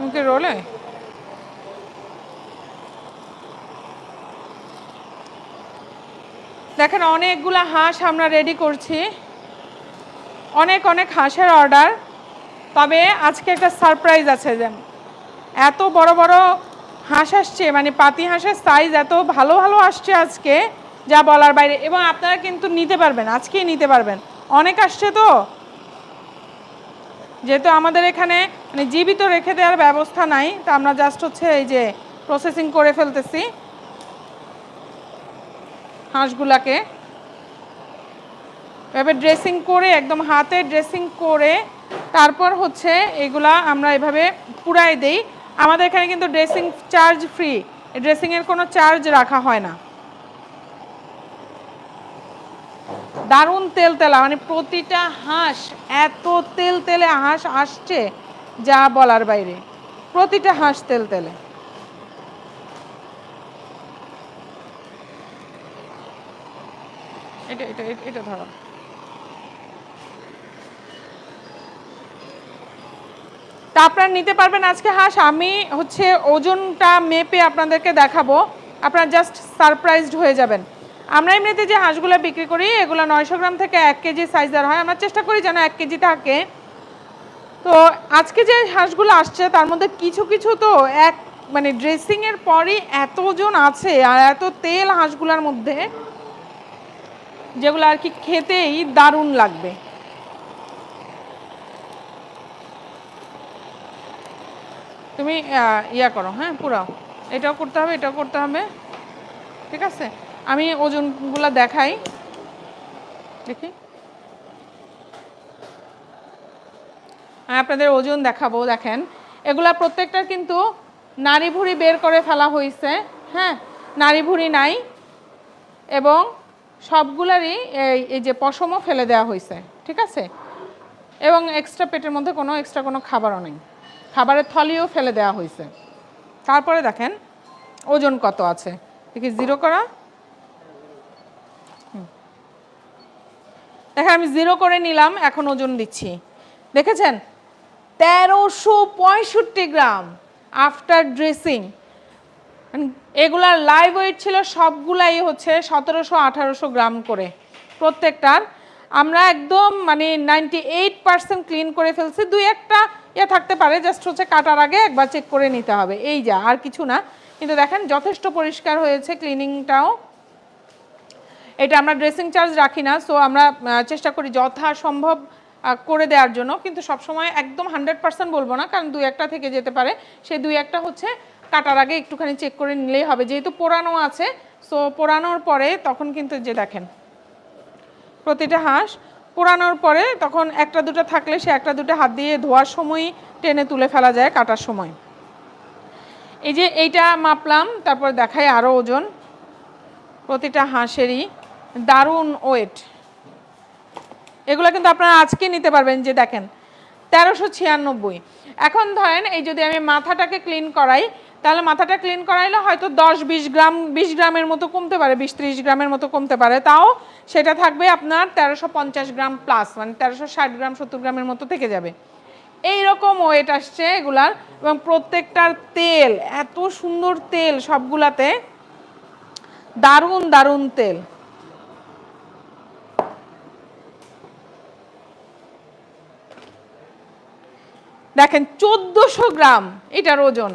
মুখে রোলে? দেখেন, অনেকগুলো হাঁস আমরা রেডি করছি। অনেক অনেক হাঁসের অর্ডার তবে আজকে একটা সারপ্রাইজ আছে যেন। এত বড় বড় হাঁস আসছে মানে পাতি হাঁসের সাইজ এত ভালো ভালো আসছে আজকে, যা বলার বাইরে। এবং আপনারা কিন্তু নিতে পারবেন, আজকেই নিতে পারবেন। অনেক আসছে তো? যেহেতু আমাদের এখানে মানে জীবিত রেখে দেওয়ার ব্যবস্থা নাই, তা আমরা জাস্ট হচ্ছে এই যে প্রসেসিং করে ফেলতেছি হাঁসগুলাকে। এভাবে ড্রেসিং করে, একদম হাতে ড্রেসিং করে, তারপর হচ্ছে এগুলা আমরা এভাবে পুরাই দেই। আমাদের এখানে কিন্তু ড্রেসিং চার্জ ফ্রি ড্রেসিংয়ের কোনো চার্জ রাখা হয় না। দারুণ তেল তেলা মানে প্রতিটা হাঁস, এত তেল তেলে হাঁস আসছে। যা বলার বাইরে। প্রতিটা হাঁস তেল তেলে। তা আপনারা নিতে পারবেন আজকে হাঁস। আমি হচ্ছে ওজনটা মেপে আপনাদেরকে দেখাবো। আপনারা জাস্ট সারপ্রাইজড হয়ে যাবেন। আমরা এমনিতে যে হাঁসগুলো বিক্রি করি, এগুলো নয়শো গ্রাম থেকে এক কেজি সাইজের হয়। আমরা চেষ্টা করি যেন এক কেজি থাকে। তো আজকে যে হাঁসগুলো আসছে, তার মধ্যে কিছু কিছু তো এক মানে ড্রেসিংয়ের পরই এত ওজন আছে আর এত তেল হাঁসগুলোর মধ্যে, যেগুলো আর কি খেতেই দারুণ লাগবে। তুমি ইয়া করো হ্যাঁ পুরাও। এটাও করতে হবে, এটাও করতে হবে। ঠিক আছে? আমি ওজনগুলো দেখাই। দেখি। আমি আপনাদের ওজন দেখাবো, দেখেন। এগুলা প্রত্যেকটার কিন্তু নারী ভুঁড়ি বের করে ফেলা হয়েছে হ্যাঁ? নারী ভুঁড়ি নাই এবং সবগুলারই এই যে পশমও ফেলে দেওয়া হয়েছে ঠিক আছে? এবং এক্সট্রা পেটের মধ্যে কোনো এক্সট্রা কোনো খাবারও নেই। খাবারের থলিও ফেলে দেওয়া হয়েছে তারপরে দেখেন, ওজন কত আছে? দেখি জিরো করা। দেখেন, আমি জিরো করে নিলাম, এখন ওজন দিচ্ছি। দেখেছেন? তেরোশো পঁয়ষট্টি গ্রাম আফটার ড্রেসিং এগুলার লাইভ ওয়েট ছিল সবগুলাই হচ্ছে সতেরোশো আঠারোশো গ্রাম করে। প্রত্যেকটার আমরা একদম মানে নাইনটি এইট পার্সেন্ট ক্লিন করে ফেলছি। দুই একটা ইয়ে থাকতে পারে জাস্ট হচ্ছে কাটার আগে একবার চেক করে নিতে হবে। এই যা, আর কিছু না। কিন্তু দেখেন, যথেষ্ট পরিষ্কার হয়েছে ক্লিনিংটাও এটা আমরা ড্রেসিং চার্জ রাখি না সো আমরা চেষ্টা করি যথাসম্ভব করে দেওয়ার জন্য। কিন্তু সবসময় একদম হান্ড্রেড পার্সেন্ট বলব না, কারণ দুই একটা থেকে যেতে পারে। সেই দুই একটা হচ্ছে কাটার আগে একটুখানি চেক করে নিলেই হবে। যেহেতু পোড়ানো আছে সো পোড়ানোর পরে তখন কিন্তু যে দেখেন, প্রতিটা হাঁস পোড়ানোর পরে তখন একটা দুটো থাকলে সে একটা দুটো হাত দিয়ে ধোয়ার সময়ই টেনে তুলে ফেলা যায় কাটার সময়। এই যে এইটা মাপলাম, তারপর দেখাই আরও ওজন। প্রতিটা হাঁসেরই দারুণ ওয়েট এগুলো কিন্তু আপনারা আজকে নিতে পারবেন যে দেখেন, তেরোশো ছিয়ানব্বই। এখন ধরেন এই যদি আমি মাথাটাকে ক্লিন করাই, তাহলে মাথাটা ক্লিন করাইলে হয়তো দশ বিশ গ্রাম, বিশ গ্রামের মতো কমতে পারে বিশ ত্রিশ গ্রামের মতো কমতে পারে। তাও সেটা থাকবে আপনার তেরোশো পঞ্চাশ গ্রাম প্লাস মানে তেরোশো ষাট গ্রাম, সত্তর গ্রামের মতো থেকে যাবে। এই রকম ওয়েট আসছে এগুলার এবং প্রত্যেকটার তেল, এত সুন্দর তেল সবগুলাতে, দারুণ দারুণ তেল। দেখেন, চোদ্দোশো গ্রাম এটার ওজন।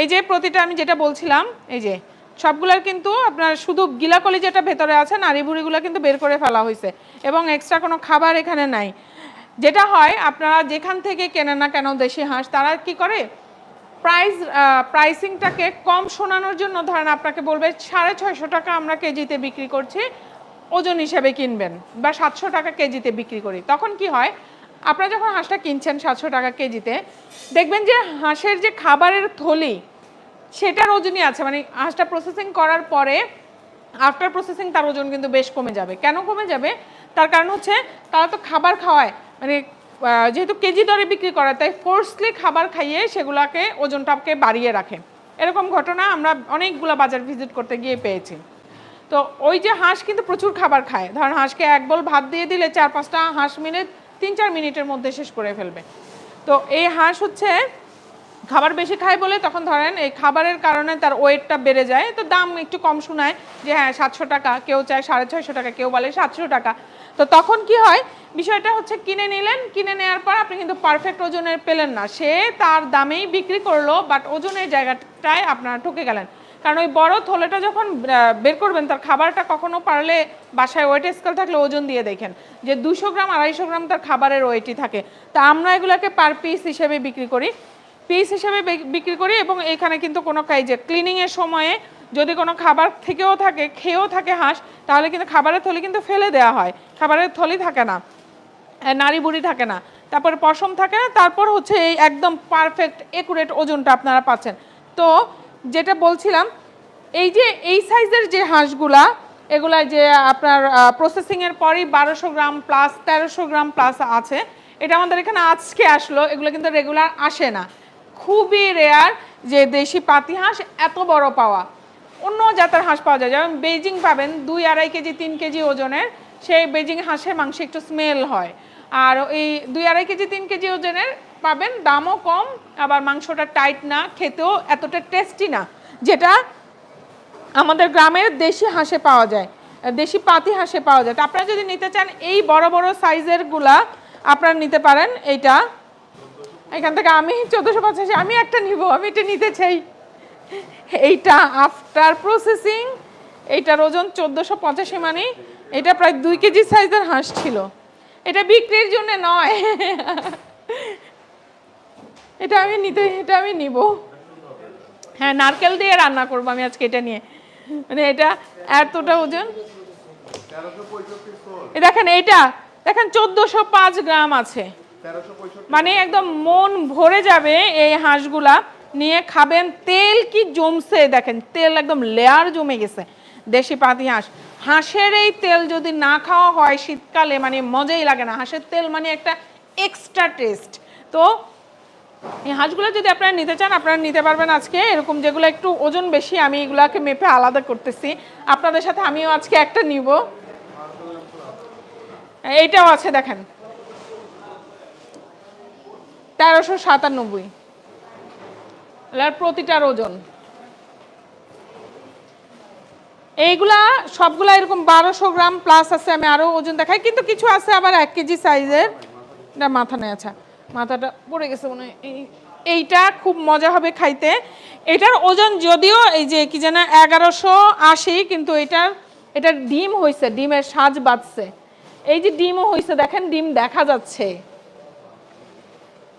এই যে প্রতিটা আমি যেটা বলছিলাম, এই যে সবগুলার কিন্তু আপনার শুধু গিলাকলি যেটা ভেতরে আছে নারী বুড়িগুলো কিন্তু বের করে ফেলা হয়েছে এবং এক্সট্রা কোনো খাবার এখানে নাই। যেটা হয়, আপনারা যেখান থেকে কেনেন না কেন দেশি হাঁস, তারা কি করে? প্রাইস প্রাইসিংটাকে কম শোনানোর জন্য ধরেন আপনাকে বলবে, সাড়ে ছয়শো টাকা আমরা কেজিতে বিক্রি করছি, ওজন হিসেবে কিনবেন বা সাতশো টাকা কেজিতে বিক্রি করি। তখন কি হয়? আপনারা যখন হাঁসটা কিনছেন সাতশো টাকা কেজিতে, দেখবেন যে হাঁসের যে খাবারের থলি, সেটার ওজনই আছে। মানে হাঁসটা প্রসেসিং করার পরে আফটার প্রসেসিং তার ওজন কিন্তু বেশ কমে যাবে। কেন কমে যাবে? তার কারণ হচ্ছে, তারা তো খাবার খাওয়ায়। মানে যেহেতু কেজি দরে বিক্রি করে, তাই ফোর্সলি খাবার খাইয়ে সেগুলোকে ওজনটাকে বাড়িয়ে রাখে। এরকম ঘটনা আমরা অনেকগুলো বাজার ভিজিট করতে গিয়ে পেয়েছি। তো ওই যে হাঁস কিন্তু প্রচুর খাবার খায়। ধরেন হাঁসকে এক বল ভাত দিয়ে দিলে চার পাঁচটা হাঁস মিলে তিন চার মিনিটের মধ্যে শেষ করে ফেলবে। তো এই হাঁস হচ্ছে খাবার বেশি খায় বলে তখন ধরেন এই খাবারের কারণে তার ওয়েটটা বেড়ে যায়। তো দাম একটু কম শোনায় যে হ্যাঁ সাতশো টাকা, কেউ চায় সাড়ে ছয়শো টাকা, কেউ বলে সাতশো টাকা। তো তখন কি হয়? বিষয়টা হচ্ছে কিনে নিলেন, কিনে নেওয়ার পর আপনি কিন্তু পারফেক্ট ওজনের পেলেন না। সে তার দামেই বিক্রি করল বাট ওজনের জায়গাটায় আপনারা ঠকে গেলেন। কারণ ওই বড় থলেটা যখন বের করবেন, তার খাবারটা কখনো পারলে বাসায় ওয়েট স্কেল থাকলে ওজন দিয়ে দেখেন। যে দুশো গ্রাম, আড়াইশো গ্রাম তার খাবারের ওয়েটই থাকে। তা আমরা এগুলোকে পার পিস হিসেবে বিক্রি করি। পিস হিসেবে বিক্রি করি এবং এখানে কিন্তু কোনো কাজ, যে ক্লিনিংয়ের সময়ে যদি কোনো খাবার থেকেও থাকে, খেয়েও থাকে হাঁস, তাহলে কিন্তু খাবারের থলি কিন্তু ফেলে দেওয়া হয়। খাবারের থলি থাকে না নাড়ি বুড়ি থাকে না। তারপর পশম থাকে না, তারপর হচ্ছে এই একদম পারফেক্ট একুরেট ওজনটা আপনারা পাচ্ছেন। তো যেটা বলছিলাম, এই যে এই সাইজের যে হাঁসগুলা, এগুলা যে আপনার প্রসেসিংয়ের পরই বারোশো গ্রাম প্লাস তেরোশো গ্রাম প্লাস আছে, এটা আমাদের এখানে আজকে আসলো, এগুলো কিন্তু রেগুলার আসে না। খুবই রেয়ার যে দেশি পাতি হাঁস এত বড় পাওয়া। অন্য জাতের হাঁস পাওয়া যায়, যেমন বেজিং পাবেন, দুই আড়াই কেজি, তিন কেজি ওজনের, সেই বেজিং হাঁসের মাংস একটু স্মেল হয়। আর এই দুই আড়াই কেজি, তিন কেজি ওজনের পাবেন। দামও কম, আবার মাংসটা টাইট না, খেতেও এতটা টেস্টি না, যেটা আমাদের গ্রামের দেশি হাঁসে পাওয়া যায়, দেশি পাতি হাঁসে পাওয়া যায়। আপনারা যদি নিতে চান এই বড় বড় সাইজেরগুলা, আপনারা নিতে পারেন এইটা। এখান থেকে আমি চোদ্দোশো পঁচাশি, আমি একটা নিব, আমি এটা নিতে চাই। এইটা আফটার প্রসেসিং এইটার ওজন চোদ্দোশো পঁচাশি মানে এটা প্রায় দুই কেজি সাইজের হাঁস ছিল। এটা বিক্রির জন্য নয়। এটা আমি নিতে, এটা আমি নিব। হ্যাঁ নারকেল দিয়ে রান্না করব আমি আজকে এটা নিয়ে। মানে এটা এতটা ওজন। দেখেন এইটা দেখেন চোদ্দোশো পাঁচ গ্রাম আছে। মানে একদম মন ভরে যাবে এই হাঁসগুলা নিয়ে খাবেন। তেল কি জমছে দেখেন, তেল একদম লেয়ার জমে গেছে। দেশি পাতি হাঁস। হাঁসের এই তেল যদি না খাওয়া হয় শীতকালে মানে মজাই লাগে না। হাঁসের তেল মানে একটা এক্সট্রা টেস্ট তো এই হাঁসগুলো যদি আপনারা নিতে চান, আপনারা নিতে পারবেন আজকে। এরকম যেগুলো একটু ওজন বেশি, আমি এগুলাকে মেপে আলাদা করতেছি। আপনাদের সাথে আমিও আজকে একটা নিব। এইটাও আছে, দেখেন। তেরোশো সাতানব্বই। প্রতিটার ওজন। এইগুলা সবগুলা এরকম বারোশো গ্রাম প্লাস আছে, আমি আরও ওজন দেখাই। কিন্তু কিছু আছে আবার এক কেজি সাইজের এটা মাথা নেই আচ্ছা। মাথাটা পড়ে গেছে মনে এই- এইটা খুব মজা হবে খাইতে। এটার ওজন যদিও এই যে কি যেন এগারোশো আশি, কিন্তু এটার এটার ডিম হয়েছে ডিমের সাজ বাঁচছে এই যে ডিমও হয়েছে দেখেন ডিম দেখা যাচ্ছে।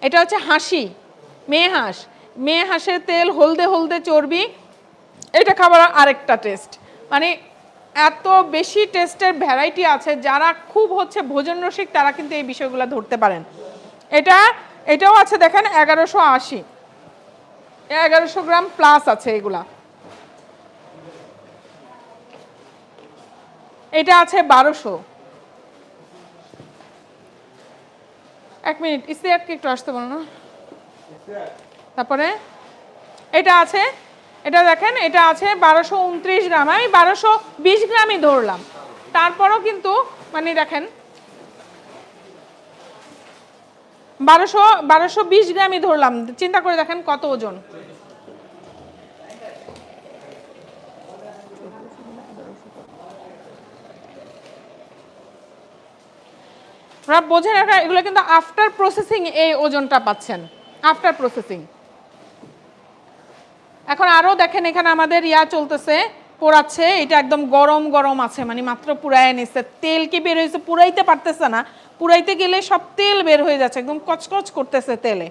এটা হচ্ছে হাসি, মেয়ে হাঁস। মেয়ে হাঁসের তেল হলদে হলদে চর্বি। এটা খাবার আরেকটা টেস্ট মানে এত বেশি টেস্টের ভ্যারাইটি আছে যারা খুব হচ্ছে ভোজন রসিক তারা কিন্তু এই বিষয়গুলো ধরতে পারেন। এটা, এটাও আছে দেখেন এগারোশো আশি। এগারোশো গ্রাম প্লাস আছে এগুলা। এটা আছে বারোশো। এক মিনিট ইস্তিয়ারকে একটু আসতে বলো না। তারপরে, এটা আছে এটা দেখেন, এটা আছে বারোশো উনত্রিশ গ্রাম আমি বারোশো বিশ গ্রামই ধরলাম। তারপরও কিন্তু মানে দেখেন, বারোশো বারোশো বিশ গ্রামই ধরলাম। চিন্তা করে দেখেন কত ওজন। আপনারা বোঝেন এগুলো কিন্তু আফটার প্রসেসিং এই ওজনটা পাচ্ছেন। আফটার প্রসেসিং এখন আরও দেখেন এখানে আমাদের ইয়া চলতেছে, পোড়াচ্ছে, এটা একদম গরম গরম আছে মানে মাত্র পুরায় নিচ্ছে তেল কি বের হয়েছে পুরাইতে পারতেছে না পুরাইতে গেলে সব তেল বের হয়ে যাচ্ছে, একদম কচকচ করতেছে তেলে।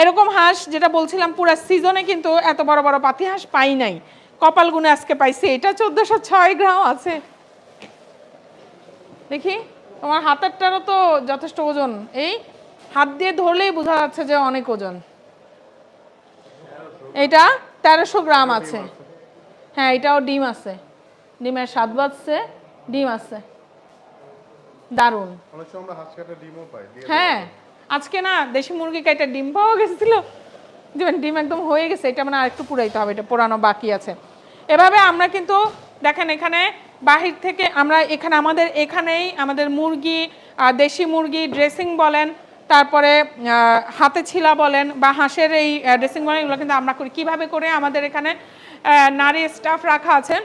এরকম হাঁস, যেটা বলছিলাম, পুরো সিজনে কিন্তু এত বড় বড় পাতি হাঁস পাই নাই। কপাল গুনে আজকে পাইছি, এটা চোদ্দোশো ছয় গ্রাম আছে। দেখি, তোমার হাতেরটারও তো যথেষ্ট ওজন। এই, হাত দিয়ে ধরলেই বোঝা যাচ্ছে যে অনেক ওজন। এটা তেরোশো গ্রাম আছে। হ্যাঁ এটাও ডিম আছে। ডিমের স্বাদ বাজছে ডিম আছে। দিয়ে হ্যাঁ আজকে না দেশি মুরগি কাইটা ডিম পাওয়া গেছিল। ডিম একদম হয়ে গেছে এটা মানে আরেকটু পুরাইতে হবে এটা পোড়ানো বাকি আছে। এভাবে আমরা কিন্তু দেখেন এখানে বাহির থেকে আমরা এখানে আমাদের এখানেই আমাদের মুরগি দেশি মুরগি ড্রেসিং বলেন তারপরে হাতে ছিলা বলেন বা হাঁসের এই ড্রেসিং বলেন এগুলো কিন্তু আমরা করি। কীভাবে করে আমাদের এখানে নারী স্টাফ রাখা আছে,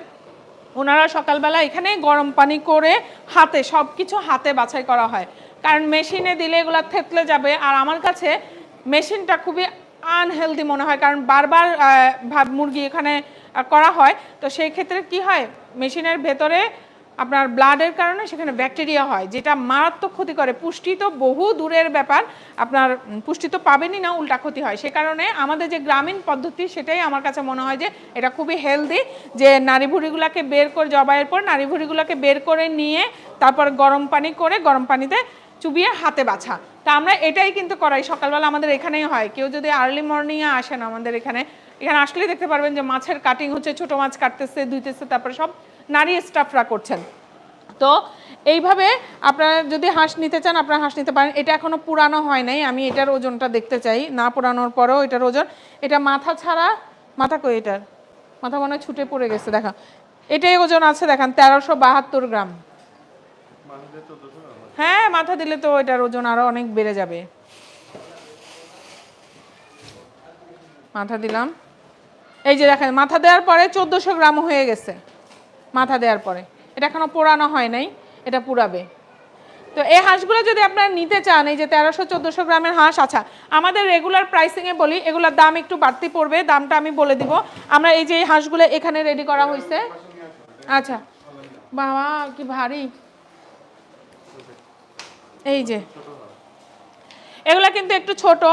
ওনারা সকালবেলা এখানে গরম পানি করে হাতে সব কিছু হাতে বাছাই করা হয়। কারণ মেশিনে দিলে এগুলো থেতলে যাবে। আর আমার কাছে মেশিনটা খুবই আনহেলদি মনে হয়, কারণ বারবার ভাব মুরগি এখানে করা হয়। তো সেই ক্ষেত্রে কি হয়, মেশিনের ভেতরে আপনার ব্লাডের কারণে সেখানে ব্যাকটেরিয়া হয়, যেটা মারাত্মক ক্ষতি করে। পুষ্টি তো বহু দূরের ব্যাপার। আপনার পুষ্টি তো পাবেনই না, উল্টা ক্ষতি হয়। সে কারণে আমাদের যে গ্রামীণ পদ্ধতি, সেটাই আমার কাছে মনে হয় যে এটা খুবই হেলদি যে নারী ভুঁড়িগুলোকে বের করে, জবাইয়ের পর নারী ভুঁড়িগুলোকে বের করে নিয়ে তারপর গরম পানি করে গরম পানিতে চুবিয়ে হাতে বাছা। তা আমরা এটাই কিন্তু করাই। সকালবেলা আমাদের এখানেই হয়। কেউ যদি আর্লি মর্নিংয়ে আসেন আমাদের এখানে এখানে আসলেই দেখতে পারবেন যে মাছের কাটিং হচ্ছে, ছোট মাছ কাটতেছে, ধুইতেছে, তারপরে সব নারী স্টাফরা করছেন। তো এইভাবে আপনারা যদি হাঁস নিতে চান, আপনারা হাঁস নিতে পারেন। এটা এখনও পুরানো হয় নাই। আমি এটার ওজনটা দেখতে চাই। না পুরানোর পরেও এটার ওজন। এটা মাথা ছাড়া, মাথা কই এটার? মাথা মনে ছুটে পড়ে গেছে, দেখা। এটাই ওজন আছে, দেখান, তেরোশো বাহাত্তর গ্রাম। হ্যাঁ মাথা দিলে তো এটার ওজন আরও অনেক বেড়ে যাবে। মাথা দিলাম। এই যে দেখেন, মাথা দেওয়ার পরে চোদ্দোশো গ্রাম হয়ে গেছে। মাথা দেওয়ার পরে। এটা এখনও পোড়ানো হয় নাই, এটা পুরাবে তো এই হাঁসগুলো যদি আপনারা নিতে চান, এই যে তেরোশো, চোদ্দোশো গ্রামের হাঁস আচ্ছা আমাদের রেগুলার প্রাইসিংয়ে বলি, এগুলোর দাম একটু বাড়তি পড়বে, দামটা আমি বলে দিব। আমরা এই যে এই হাঁসগুলো এখানে রেডি করা হয়েছে আচ্ছা বাবা, কি ভারী। এই যে। এগুলা কিন্তু একটু ছোট,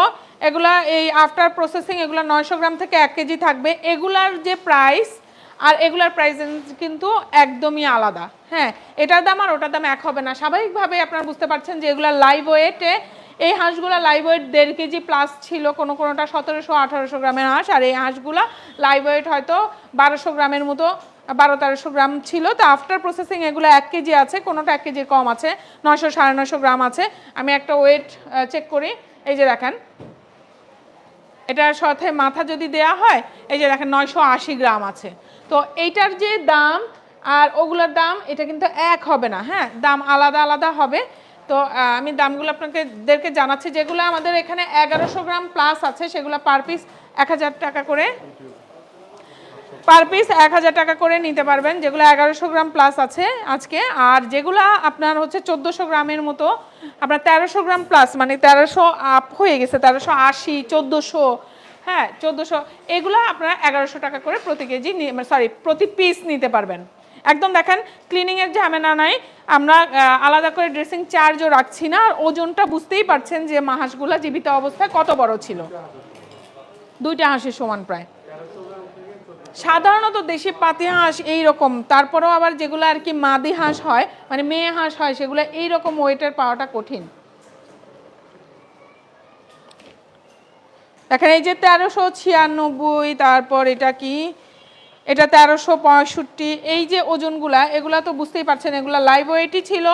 এগুলা এই আফটার প্রসেসিং এগুলা নয়শো গ্রাম থেকে এক কেজি থাকবে। এগুলার যে প্রাইস আর এগুলার প্রাইস কিন্তু একদমই আলাদা। হ্যাঁ এটার দাম আর ওটার দাম এক হবে না। স্বাভাবিকভাবে আপনারা বুঝতে পারছেন যে এগুলা লাইভ ওয়েটে এই হাঁসগুলা লাইভ ওয়েট দেড় কেজি প্লাস ছিল কোনো কোনোটা সতেরোশো, আঠারোশো গ্রামের হাঁস, আর এই হাঁসগুলা লাইভ ওয়েট হয়তো বারোশো গ্রামের মতো, বারো, তেরোশো গ্রাম ছিল। তো আফটার প্রসেসিং এগুলো এক কেজি আছে, কোনোটা এক কেজির কম আছে, নয়শো, সাড়ে নয়শো গ্রাম আছে। আমি একটা ওয়েট চেক করি। এই যে দেখেন, এটার সাথে মাথা যদি দেয়া হয়, এই যে দেখেন নয়শো আশি গ্রাম আছে। তো এইটার যে দাম আর ওগুলোর দাম, এটা কিন্তু এক হবে না হ্যাঁ? দাম আলাদা আলাদা হবে। তো আমি দামগুলো আপনাদেরকে জানাচ্ছি, যেগুলো আমাদের এখানে এগারোশো গ্রাম প্লাস আছে, সেগুলো পার পিস এক হাজার টাকা করে। পার পিস এক হাজার টাকা করে নিতে পারবেন, যেগুলো এগারোশো গ্রাম প্লাস আছে আজকে। আর যেগুলো আপনার হচ্ছে চোদ্দোশো গ্রামের মতো, আপনার তেরোশো গ্রাম প্লাস মানে তেরোশো আপ হয়ে গেছে, তেরোশো আশি, চোদ্দোশো হ্যাঁ চোদ্দোশো, এগুলো আপনারা এগারোশো টাকা করে প্রতি কেজি সরি প্রতি পিস নিতে পারবেন। একদম দেখেন ক্লিনিংয়ের ঝামেলা নাই। আমরা আলাদা করে ড্রেসিং চার্জও রাখছি না। আর ওজনটা বুঝতেই পারছেন যে মাহাসগুলো জীবিত অবস্থায় কত বড় ছিল। দুইটা হাঁসের সমান প্রায়। সাধারণত দেশি পাতি হাঁস এই রকম তারপরেও আবার যেগুলো আর কি মাদি হাঁস হয় মানে মেয়ে হাঁস হয়, সেগুলো এই রকম ওয়েটের পাওয়াটা কঠিন। দেখেন এই যে তেরোশো ছিয়ানব্বই, তারপর এটা কি? এটা তেরোশো পঁয়ষট্টি। এই যে ওজনগুলা, এগুলা তো বুঝতেই পারছেন, এগুলা লাইভ ওয়েটই ছিল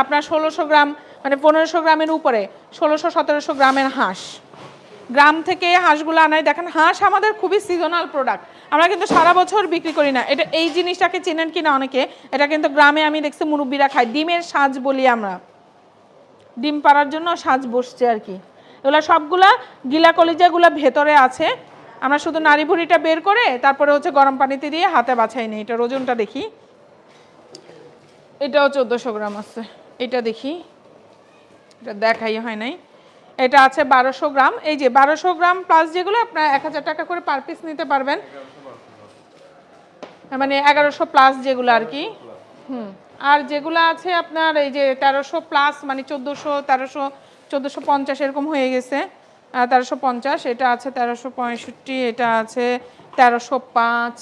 আপনার ষোলোশো গ্রাম মানে পনেরোশো গ্রামের উপরে, ষোলোশো, সতেরোশো গ্রামের হাঁস। গ্রাম থেকে হাঁসগুলো আনাই। দেখেন, হাঁস আমাদের খুবই সিজনাল প্রোডাক্ট আমরা কিন্তু সারা বছর বিক্রি করি না। এটা, এই জিনিসটাকে চেনেন কিনা অনেকে, এটা কিন্তু গ্রামে আমি দেখছি মুরব্বীরা খায়। ডিমের সাজ বলি আমরা। ডিম পাড়ার জন্য সাজ বসছে আর কি। এগুলো সবগুলা গিলা কলিজাগুলো ভেতরে আছে। আমরা শুধু নাড়ি ভুড়িটা বের করে তারপরে হচ্ছে গরম পানিতে দিয়ে হাতে বাছাই নিই। এটার ওজনটা দেখি। এটাও চোদ্দোশো গ্রাম আছে। এটা দেখি। এটা দেখাই হয় নাই। এটা আছে বারোশো গ্রাম। এই যে বারোশো গ্রাম প্লাস যেগুলো আপনার এক হাজার টাকা করে পার পিস নিতে পারবেন। মানে এগারোশো প্লাস যেগুলো আর কি। হুম। আর যেগুলো আছে আপনার এই যে তেরোশো প্লাস মানে চোদ্দোশো, তেরোশো চোদ্দোশো পঞ্চাশ এরকম হয়ে গেছে। তেরোশো পঞ্চাশ, এটা আছে তেরোশো পঁয়ষট্টি, এটা আছে তেরোশো পাঁচ।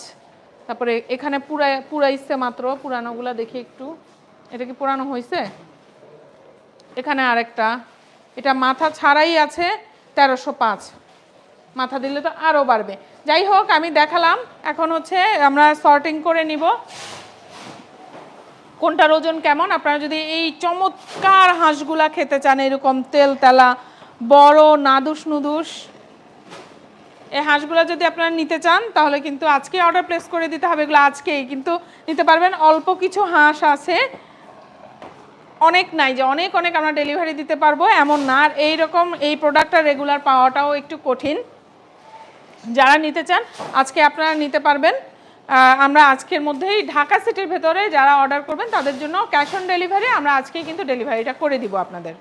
তারপরে এখানে পুরা, পুরাইছে মাত্র, পুরানোগুলা দেখি একটু। এটা কি পুরানো হয়েছে এখানে আরেকটা। এটা মাথা ছাড়াই আছে তেরোশো পাঁচ। মাথা দিলে তো আরও বাড়বে। যাই হোক, আমি দেখালাম। এখন হচ্ছে আমরা সর্টিং করে নিব। কোনটার ওজন কেমন? আপনারা যদি এই চমৎকার হাঁসগুলা খেতে চান, এরকম তেল তেলা, বড়, নাদুস নুদুস, এই হাঁসগুলো যদি আপনারা নিতে চান, তাহলে কিন্তু আজকে অর্ডার প্লেস করে দিতে হবে, এগুলো আজকেই। কিন্তু নিতে পারবেন, অল্প কিছু হাঁস আছে, অনেক নাই যে অনেক অনেক আমরা ডেলিভারি দিতে পারব, এমন না। আর এইরকম এই প্রোডাক্টটা রেগুলার পাওয়াটাও একটু কঠিন। যারা নিতে চান, আজকে আপনারা নিতে পারবেন। আমরা আজকের মধ্যেই ঢাকা সিটির ভেতরে যারা অর্ডার করবেন, তাদের জন্য ক্যাশ অন ডেলিভারি আমরা আজকেই কিন্তু ডেলিভারিটা করে দিব আপনাদের।